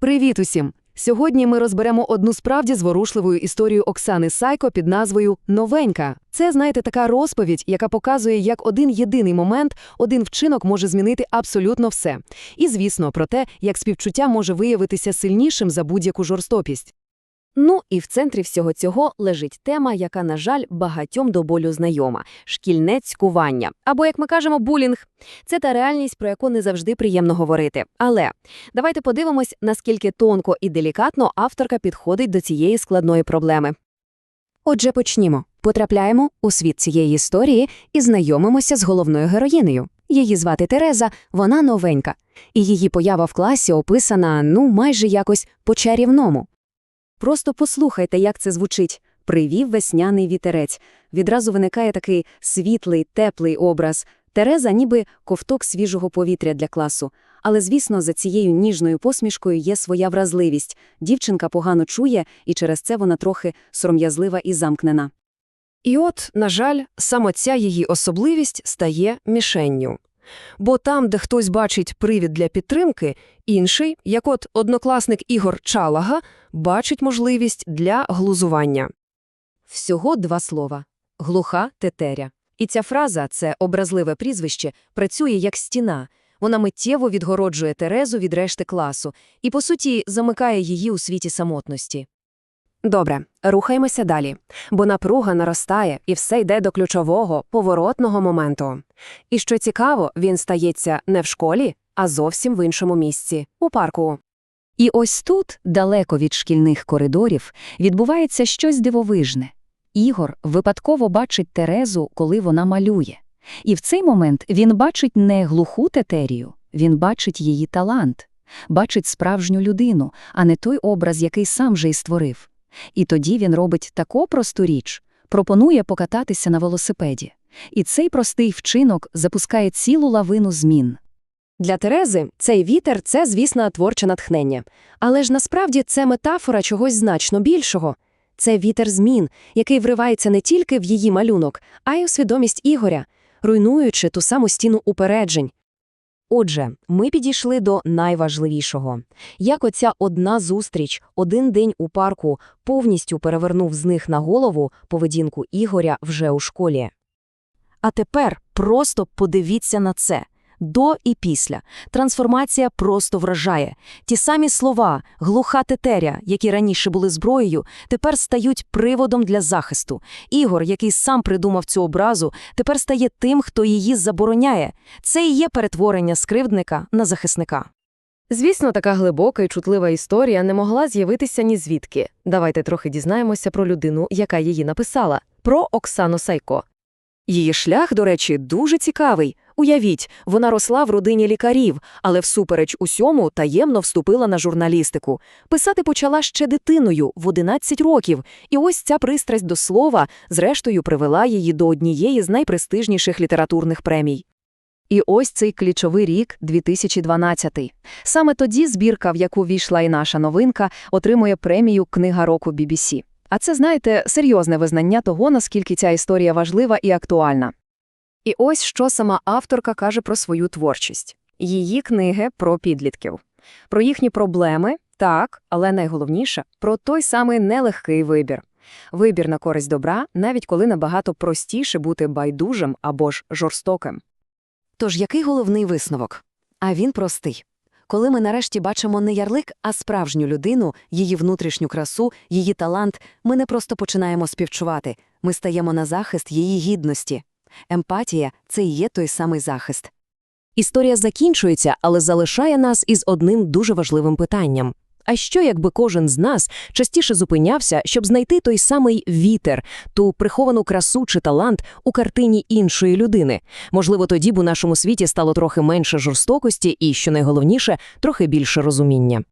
Привіт усім! Сьогодні ми розберемо одну справді зворушливу історію Оксани Сайко під назвою Новенька. Це, знаєте, така розповідь, яка показує, як один єдиний момент, один вчинок може змінити абсолютно все. І, звісно, про те, як співчуття може виявитися сильнішим за будь-яку жорстокість. Ну і в центрі всього цього лежить тема, яка, на жаль, багатьом до болю знайома – шкільне цькування. Або, як ми кажемо, булінг. Це та реальність, про яку не завжди приємно говорити. Але давайте подивимось, наскільки тонко і делікатно авторка підходить до цієї складної проблеми. Отже, почнімо. Потрапляємо у світ цієї історії і знайомимося з головною героїнею. Її звати Тереза, вона новенька. І її поява в класі описана, ну, майже якось по-чарівному. Просто послухайте, як це звучить. Привів весняний вітерець. Відразу виникає такий світлий, теплий образ. Тереза ніби ковток свіжого повітря для класу. Але, звісно, за цією ніжною посмішкою є своя вразливість. Дівчинка погано чує, і через це вона трохи сором'язлива і замкнена. І от, на жаль, саме ця її особливість стає мішенню. Бо там, де хтось бачить привід для підтримки, інший, як от однокласник Ігор Чалага, бачить можливість для глузування. Всього два слова – глуха тетеря. І ця фраза, це образливе прізвище, працює як стіна. Вона миттєво відгороджує Терезу від решти класу і, по суті, замикає її у світі самотності. Добре, рухаємося далі, бо напруга наростає і все йде до ключового, поворотного моменту. І що цікаво, він стається не в школі, а зовсім в іншому місці – у парку. І ось тут, далеко від шкільних коридорів, відбувається щось дивовижне. Ігор випадково бачить Терезу, коли вона малює. І в цей момент він бачить не глуху тетерію, він бачить її талант, бачить справжню людину, а не той образ, який сам же й створив. І тоді він робить таку просту річ – пропонує покататися на велосипеді. І цей простий вчинок запускає цілу лавину змін. Для Терези цей вітер – це, звісно, творче натхнення. Але ж насправді це метафора чогось значно більшого. Це вітер змін, який вривається не тільки в її малюнок, а й у свідомість Ігоря, руйнуючи ту саму стіну упереджень. Отже, ми підійшли до найважливішого. Як оця одна зустріч, один день у парку повністю перевернув з них на голову поведінку Ігоря вже у школі. А тепер просто подивіться на це. До і після. Трансформація просто вражає. Ті самі слова, глуха тетеря, які раніше були зброєю, тепер стають приводом для захисту. Ігор, який сам придумав цю образу, тепер стає тим, хто її забороняє. Це і є перетворення скривдника на захисника. Звісно, така глибока і чутлива історія не могла з'явитися ні звідки. Давайте трохи дізнаємося про людину, яка її написала – про Оксану Сайко. Її шлях, до речі, дуже цікавий. Уявіть, вона росла в родині лікарів, але всупереч усьому таємно вступила на журналістику. Писати почала ще дитиною, в 11 років, і ось ця пристрасть до слова, зрештою, привела її до однієї з найпрестижніших літературних премій. І ось цей ключовий рік – 2012. Саме тоді збірка, в яку війшла і наша новинка, отримує премію «Книга року BBC». А це, знаєте, серйозне визнання того, наскільки ця історія важлива і актуальна. І ось що сама авторка каже про свою творчість. Її книги про підлітків. Про їхні проблеми, так, але найголовніше – про той самий нелегкий вибір. Вибір на користь добра, навіть коли набагато простіше бути байдужим або ж жорстоким. Тож який головний висновок? А він простий. Коли ми нарешті бачимо не ярлик, а справжню людину, її внутрішню красу, її талант, ми не просто починаємо співчувати, ми стаємо на захист її гідності. Емпатія – це і є той самий захист. Історія закінчується, але залишає нас із одним дуже важливим питанням. А що, якби кожен з нас частіше зупинявся, щоб знайти той самий вітер, ту приховану красу чи талант у картині іншої людини? Можливо, тоді б у нашому світі стало трохи менше жорстокості і, що найголовніше, трохи більше розуміння.